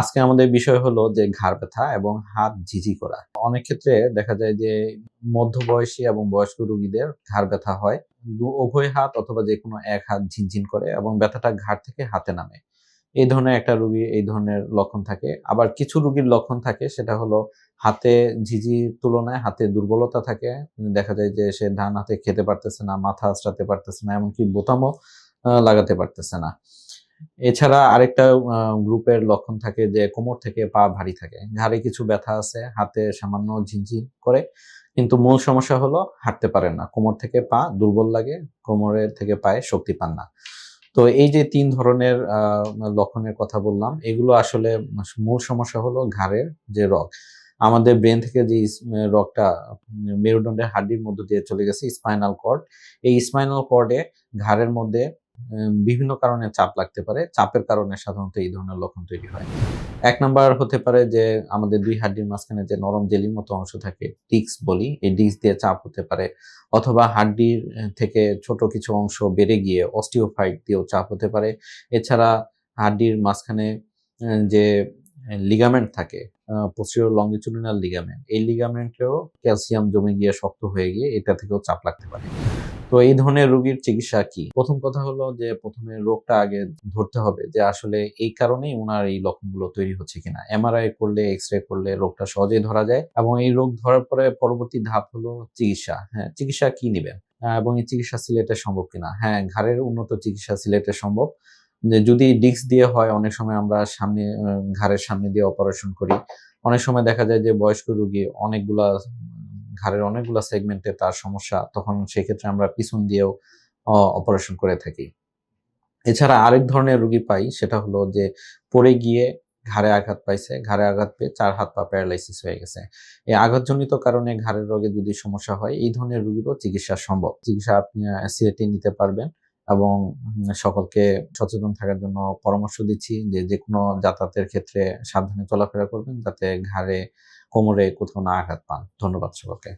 আজকে আমাদের বিষয় হলো যে ঘাড় ব্যথা এবং হাত ঝিঝি করা। অনেক ক্ষেত্রে দেখা যায় যে মধ্যবয়সী এবং বয়স্ক রোগীদের ঘাড় ব্যথা হয়। উভয় হাত অথবা যে কোনো এক হাত ঝিনঝিন করে এবং ব্যথাটা ঘাড় থেকে হাতে নামে। এই ধরনের একটা রুগী এই ধরনের লক্ষণ থাকে। আবার কিছু রুগীর লক্ষণ থাকে, সেটা হলো হাতে ঝিঝির তুলনায় হাতে দুর্বলতা থাকে। দেখা যায় যে সে ডান হাতে খেতে পারতেছে না, মাথা আঁচড়াতে পারতেছে না, এমনকি বোতামও লাগাতে পারতেছে না। এছাড়া আরেকটা গ্রুপের লক্ষণ থাকে যে কোমর থেকে পা ভারী থাকে। ঘাড়ে কিছু ব্যথা আছে, হাতে সামান্য ঝিনঝিন করে, কিন্তু মূল সমস্যা হলো হাঁটতে পারেন না। কোমর থেকে পা দুর্বল লাগে, কোমরের থেকে পায়ে শক্তি পান না। তো এই যে তিন ধরনের লক্ষণের কথা বললাম, এগুলো আসলে মূল সমস্যা হলো ঘাড়ের যে রগ। আমাদের ব্রেন থেকে যে রগটা, মেরুদণ্ডের হাড্ডির মধ্য দিয়ে চলে গেছে, স্পাইনাল কর্ড। এই স্পাইনাল কর্ডে ঘাড়ের মধ্যে বিভিন্ন কারণে চাপ লাগতে পারে। চাপের কারণে সাধারণত এই ধরনের লক্ষণ তৈরি হয়। এক নাম্বার হতে পারে যে, আমাদের দুই হাড্ডির মাঝখানে যে নরম জেলির মতো অংশ থাকে ডিস্ক বলি, এই ডিস্ক দিয়ে চাপ হতে পারে। অথবা হাড্ডির থেকে ছোট কিছু অংশ বেড়ে গিয়ে অস্টিওফাইট দিয়েও চাপ হতে পারে। এছাড়া হাড্ডির মাঝখানে যে লিগামেন্ট থাকে পোস্টিরিয়র লঙ্গিচুডিনাল লিগামেন্ট এই লিগামেন্টেও ক্যালসিয়াম জমে গিয়ে শক্ত হয়ে গিয়ে এটা থেকেও চাপ লাগতে পারে। তো এই ধরনের রোগীর চিকিৎসা কি? প্রথম কথা হলো যে প্রথমে রোগটা আগে ধরতে হবে যে আসলে এই কারণেই ওনার এই লক্ষণগুলো তৈরি হচ্ছে কিনা। এমআরআই করলে এক্স রে করলে রোগটা সহজেই ধরা যায় এবং এই রোগ ধরার পরে পরবর্তী ধাপ হলো চিকিৎসা। হ্যাঁ চিকিৎসা কি নেবেন? এবং এই চিকিৎসা সিলেটে সম্ভব কিনা? হ্যাঁ ঘাড়ের উন্নত চিকিৎসা সিলেটে সম্ভব। যে যদি ডিস্ক দিয়ে হয়, অনেক সময় আমরা সামনে ঘাড়ের সামনে দিয়ে অপারেশন করি। অনেক সময় দেখা যায় যে বয়স্ক রোগী অনেকগুলা ঘাড়ের অনেকগুলো সেগমেন্টে তার সমস্যা, তখন সেক্ষেত্রে আমরা পিছন দিয়েও অপারেশন করে থাকি। এছাড়া আরেক ধরনের রুগী পাই, সেটা হলো যে পড়ে গিয়ে ঘাড়ে আঘাত পাইছে, ঘাড়ে আঘাত পেয়ে চার হাত পা প্যারালাইসিস হয়ে গেছে। এই আঘাতজনিত কারণে ঘাড়ের রোগে যদি সমস্যা হয়, এই ধরনের রোগীরও চিকিৎসা সম্ভব। চিকিৎসা আপনি সিলেটে নিতে পারবেন। এবং সকলকে সচেতন থাকার জন্য পরামর্শ দিচ্ছি যে যে কোনো যাতায়াতের ক্ষেত্রে সাবধানে চলাফেরা করবেন যাতে ঘাড়ে, কোমরে কোথাও না আঘাত পান। ধন্যবাদ সকলকে।